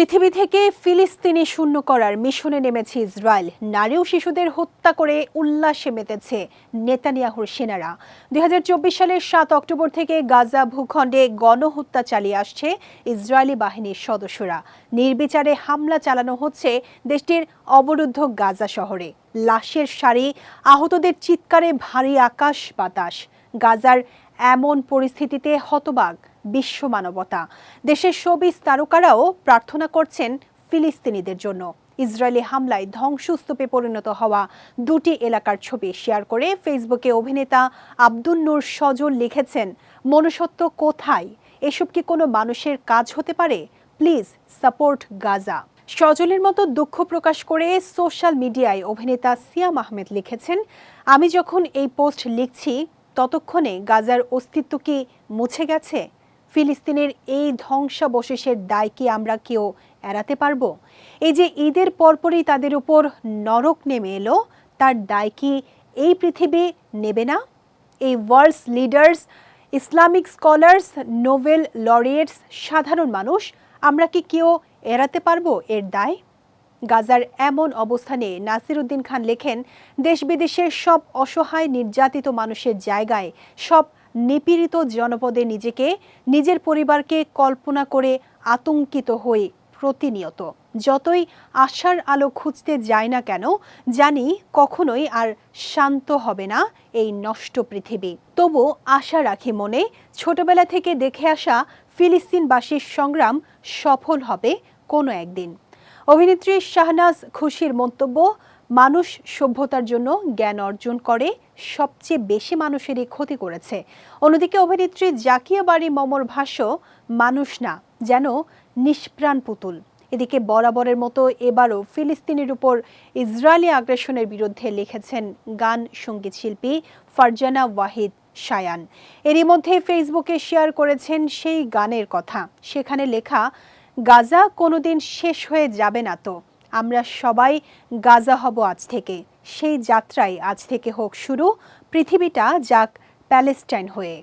পৃথিবী থেকে ফিলিস্তিনি শূন্য করার মিশনে নেমেছে ইসরায়েল। নারী ও শিশুদের হত্যা করে উল্লাসে মেতেছে নেতানিয়াহুর সেনারা। দু হাজার চব্বিশ সালের সাত অক্টোবর থেকে গাজা ভূখণ্ডে গণহত্যা চালিয়ে আসছে ইসরায়েলি বাহিনীর সদস্যরা। নির্বিচারে হামলা চালানো হচ্ছে দেশটির অবরুদ্ধ গাজা শহরে। লাশের সারি, আহতদের চিৎকারে ভারী আকাশ বাতাস। গাজার এমন পরিস্থিতিতে হতবাক বিশ্ব মানবতা। দেশের শোবিস তারকারাও প্রার্থনা করছেন ফিলিস্তিনিদের জন্য। ইসরায়েলি হামলায় ধ্বংসস্তূপে পরিণত হওয়া দুটি এলাকার ছবি শেয়ার করে ফেসবুকে অভিনেতা আব্দুল নূর সজল লিখেছেন, মনুষ্যত্ব কোথায়? এসব কি কোনো মানুষের কাজ হতে পারে? Please support Gaza. সজলের মতো দুঃখ প্রকাশ করে সোশ্যাল মিডিয়ায় অভিনেতা সিয়াম আহমেদ লিখেছেন, আমি যখন এই পোস্ট লিখছি, ততক্ষণে গাজার অস্তিত্ব কি মুছে গেছে? ফিলিস্তিনের এই ধ্বংসাবশেষের দায় কি আমরা কেউ এড়াতে পারব? এই যে ঈদের পরপরই তাদের উপর নরক নেমে এলো, তার দায় কি এই পৃথিবী নেবে না? এই world's leaders, Islamic scholars, Nobel laureates, সাধারণ মানুষ, আমরা কি কেউ এড়াতে পারব এর দায়? গাজার এমন অবস্থানে নাসির উদ্দিন খান লেখেন, দেশ বিদেশের সব অসহায়, নির্যাতিত মানুষের জায়গায় সব নিপীড়িত জনপদে নিজেকে, নিজের পরিবারকে কল্পনা করে আতঙ্কিত হয়ে প্রতিনিয়ত। যতই আশার আলো খুঁজতে যায় না কেন, জানি কখনোই আর শান্ত হবে না এই নষ্ট পৃথিবী। তবু আশা রাখি মনে, ছোটবেলা থেকে দেখে আসা ফিলিস্তিনবাসীর সংগ্রাম সফল হবে কোনো একদিন। অভিনেত্রী শাহনাজ খুশির মন্তব্য মানুষ সভ্যতার জন্য জ্ঞান অর্জন করে, সবচেয়ে বেশি মানুষেরই ক্ষতি করেছে। অন্যদিকে অভিনেত্রী জাকিয়া বাড়ি মমর ভাষ্য, মানুষ না, যেন নিষ্প্রাণ পুতুল। এদিকে বরাবরের মতো এবারও ফিলিস্তিনের উপর ইসরায়েলি আগ্রাসনের বিরুদ্ধে লিখেছেন গান সংগীত শিল্পী ফারজানা ওয়াহিদ শায়ান। এরই মধ্যে ফেসবুকে শেয়ার করেছেন সেই গানের কথা। সেখানে লেখা, গাজা কোনোদিন শেষ হয়ে যাবে না তো। আমরা সবাই গাজা হব আজ থেকে। সেই যাত্রাই আজ থেকে হোক শুরু। পৃথিবীটা যাক প্যালেস্টাইন হয়ে।